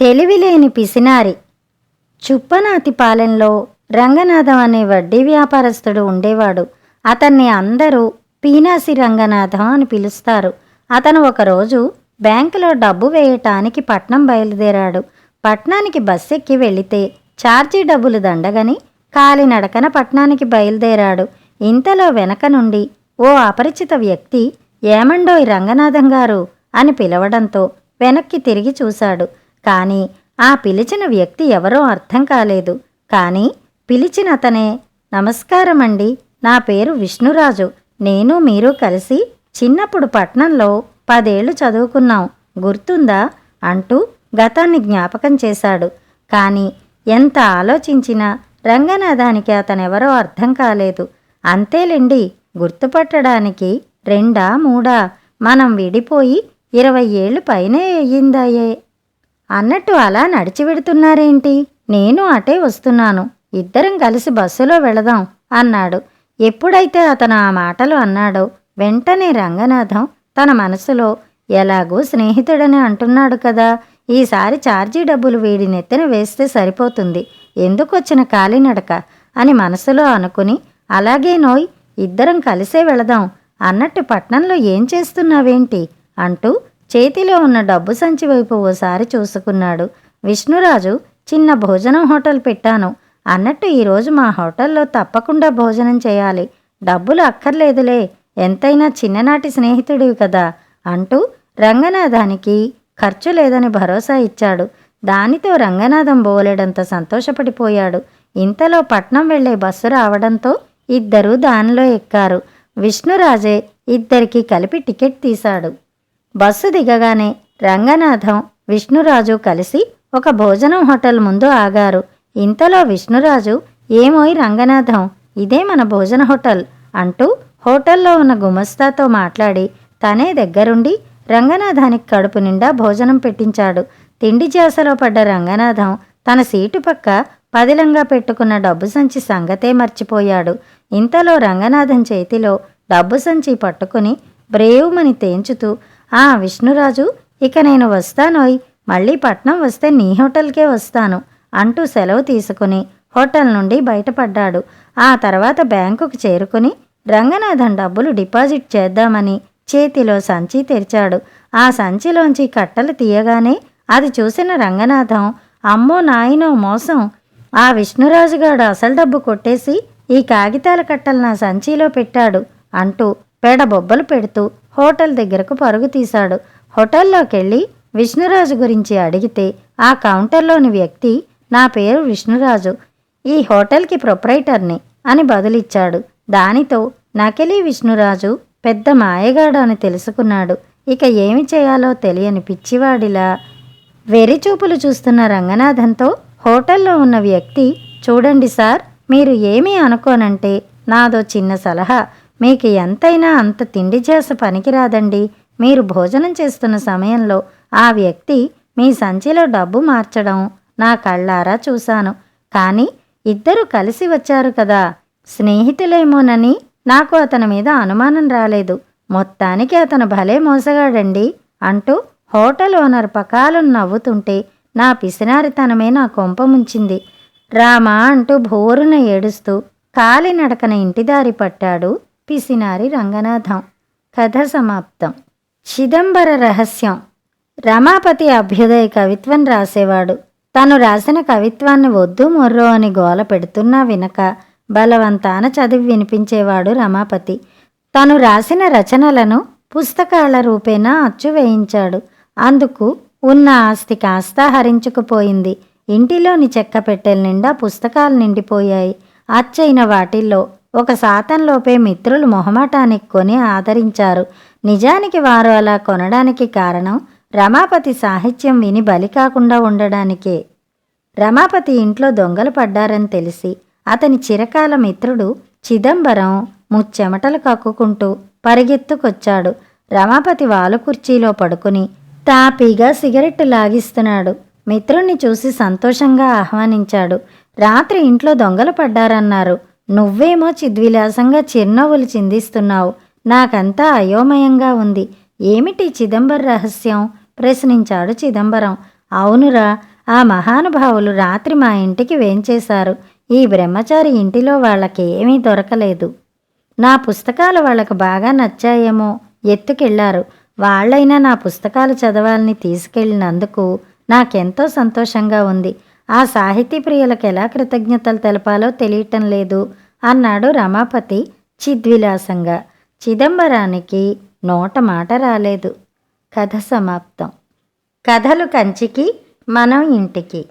తెలివిలేని పిసినారి. చుప్పనాతి పాలెంలో రంగనాథం అనే వడ్డీ వ్యాపారస్తుడు ఉండేవాడు. అతన్ని అందరూ పీనాసి రంగనాథం అని పిలుస్తారు. అతను ఒకరోజు బ్యాంకులో డబ్బు వేయటానికి పట్నం బయలుదేరాడు. పట్నానికి బస్సు ఎక్కి వెళితే ఛార్జీ డబ్బులు దండగని కాలినడకన పట్నానికి బయలుదేరాడు. ఇంతలో వెనక నుండి ఓ అపరిచిత వ్యక్తి ఏమండోయ్ రంగనాథం గారు అని పిలవడంతో వెనక్కి తిరిగి చూశాడు. కానీ ఆ పిలిచిన వ్యక్తి ఎవరో అర్థం కాలేదు. కానీ పిలిచిన అతనే నమస్కారమండి నా పేరు విష్ణురాజు. నేను మీరు కలిసి చిన్నప్పుడు పట్నంలో పదేళ్ళు చదువుకున్నాం. గుర్తుందా? అంటూ గతాన్ని జ్ఞాపకం చేశాడు. కానీ ఎంత ఆలోచించినా రంగనాథానికి అతనెవరో అర్థం కాలేదు. అంతేలేండి గుర్తుపట్టడానికి రెండా మూడా? మనం విడిపోయి ఇరవై ఏళ్ళు పైనే అయ్యిందాయే. అన్నట్టు అలా నడిచి వెడుతున్నారేంటి? నేను అటే వస్తున్నాను. ఇద్దరం కలిసి బస్సులో వెళదాం అన్నాడు. ఎప్పుడైతే అతను ఆ మాటలు అన్నాడో వెంటనే రంగనాథం తన మనసులో ఎలాగూ స్నేహితుడని అంటున్నాడు కదా. ఈసారి ఛార్జీ డబ్బులు వీడి నెత్తిన వేస్తే సరిపోతుంది. ఎందుకొచ్చిన కాలినడక అని మనసులో అనుకుని అలాగే నోయ్ ఇద్దరం కలిసే వెళదాం. అన్నట్టు పట్నంలో ఏం చేస్తున్నావేంటి? అంటూ చేతిలో ఉన్న డబ్బు సంచి వైపు ఓసారి చూసుకున్నాడు. విష్ణురాజు చిన్న భోజనం హోటల్ పెట్టాను. అన్నట్టు ఈరోజు మా హోటల్లో తప్పకుండా భోజనం చేయాలి. డబ్బులు అక్కర్లేదులే. ఎంతైనా చిన్ననాటి స్నేహితుడివి కదా అంటూ రంగనాథానికి ఖర్చు లేదని భరోసా ఇచ్చాడు. దానితో రంగనాథం బోలెడంత సంతోషపడిపోయాడు. ఇంతలో పట్నం వెళ్ళే బస్సు రావడంతో ఇద్దరూ దానిలో ఎక్కారు. విష్ణురాజే ఇద్దరికి కలిపి టికెట్ తీశాడు. బస్సు దిగగానే రంగనాథం విష్ణురాజు కలిసి ఒక భోజనం హోటల్ ముందు ఆగారు. ఇంతలో విష్ణురాజు ఏమోయ్ రంగనాథం ఇదే మన భోజన హోటల్ అంటూ హోటల్లో ఉన్న గుమస్తాతో మాట్లాడి తనే దగ్గరుండి రంగనాథానికి కడుపు నిండా భోజనం పెట్టించాడు. తిండి చేసలో పడ్డ రంగనాథం తన సీటు పక్క పదిలంగా పెట్టుకున్న డబ్బు సంచి సంగతే మర్చిపోయాడు. ఇంతలో రంగనాథం చేతిలో డబ్బు సంచి పట్టుకుని బ్రేవుమని తేంచుతూ ఆ విష్ణురాజు ఇక నేను వస్తానోయ్. మళ్ళీ పట్నం వస్తే నీ హోటల్కే వస్తాను అంటూ సెలవు తీసుకుని హోటల్ నుండి బయటపడ్డాడు. ఆ తర్వాత బ్యాంకుకు చేరుకుని రంగనాథన్ డబ్బులు డిపాజిట్ చేద్దామని చేతిలో సంచి తెరిచాడు. ఆ సంచిలోంచి కట్టలు తీయగానే అది చూసిన రంగనాథం అమ్మో నాయనో మోసం. ఆ విష్ణురాజుగాడు అసలు డబ్బు కొట్టేసి ఈ కాగితాల కట్టలు నా సంచిలో పెట్టాడు అంటూ పేడ బొబ్బలు పెడుతూ హోటల్ దగ్గరకు పరుగు తీశాడు. హోటల్లోకెళ్ళి విష్ణురాజు గురించి అడిగితే ఆ కౌంటర్లోని వ్యక్తి నా పేరు విష్ణురాజు. ఈ హోటల్కి ప్రొప్రైటర్ని అని బదులిచ్చాడు. దానితో నకిలీ విష్ణురాజు. పెద్ద మాయగాడు అని తెలుసుకున్నాడు. ఇక ఏమి చేయాలో తెలియని పిచ్చివాడిలా వెరిచూపులు చూస్తున్న రంగనాథంతో హోటల్లో ఉన్న వ్యక్తి చూడండి సార్ మీరు ఏమీ అనుకోనంటే నాదో చిన్న సలహా. మీకు ఎంతైనా అంత తిండి చేస పనికిరాదండి. మీరు భోజనం చేస్తున్న సమయంలో ఆ వ్యక్తి మీ సంచిలో డబ్బు మార్చడం నా కళ్ళారా చూశాను. కానీ ఇద్దరు కలిసి వచ్చారు కదా. స్నేహితులేమోనని నాకు అతని మీద అనుమానం రాలేదు. మొత్తానికి అతను భలే మోసగాడండి అంటూ హోటల్ ఓనర్ పకాలను నవ్వుతుంటే నా పిసినారితనమే నా కొంప ముంచింది. రామా అంటూ భోరున ఏడుస్తూ కాలినడకన ఇంటిదారి పట్టాడు పిసినారి రంగనాథం. కథ సమాప్తం. చిదంబర రహస్యం. రమాపతి అభ్యుదయ కవిత్వం రాసేవాడు. తను రాసిన కవిత్వాన్ని వద్దు మొర్రో అని గోల పెడుతున్నా వినక బలవంతాన చదివి వినిపించేవాడు రమాపతి. తను రాసిన రచనలను పుస్తకాల రూపేణా అచ్చు వేయించాడు అందుకు ఉన్న ఆస్తి కాస్త హరించుకుపోయింది. ఇంటిలోని చెక్క పెట్టెల నిండా పుస్తకాలు నిండిపోయాయి. అచ్చైన వాటిల్లో ఒక శాతంలోపే మిత్రులు మొహమాటానికి కొని ఆదరించారు. నిజానికి వారు అలా కొనడానికి కారణం రమాపతి సాహిత్యం విని బలి కాకుండా ఉండడానికే. రమాపతి ఇంట్లో దొంగలు పడ్డారని తెలిసి అతని చిరకాల మిత్రుడు చిదంబరం ముచ్చెమటలు కక్కుకుంటూ పరిగెత్తుకొచ్చాడు. రమాపతి వాలు కుర్చీలో పడుకుని తాపీగా సిగరెట్టు లాగిస్తున్నాడు. మిత్రుణ్ణి చూసి సంతోషంగా ఆహ్వానించాడు. రాత్రి ఇంట్లో దొంగలు పడ్డారన్నారు. నువ్వేమో చిద్విలాసంగా చిరునవ్వులు చిందిస్తున్నావు. నాకంతా అయోమయంగా ఉంది. ఏమిటి చిదంబర రహస్యం? ప్రశ్నించాడు చిదంబరం. అవునురా ఆ మహానుభావులు రాత్రి మా ఇంటికి వేంచేశారు. ఈ బ్రహ్మచారి ఇంటిలో వాళ్ళకి ఏమీ దొరకలేదు. నా పుస్తకాలు వాళ్ళకు బాగా నచ్చాయేమో ఎత్తుకెళ్ళారు. వాళ్ళైనా నా పుస్తకాలు చదవాలని తీసుకెళ్ళినందుకు నాకెంతో సంతోషంగా ఉంది. ఆ సాహితీ ప్రియులకు ఎలా కృతజ్ఞతలు తెలపాలో తెలియటం లేదు అన్నాడు రమాపతి చిద్విలాసంగా. చిదంబరానికి నోట మాట రాలేదు. కథ సమాప్తం. కథలు కంచికి మనం ఇంటికి.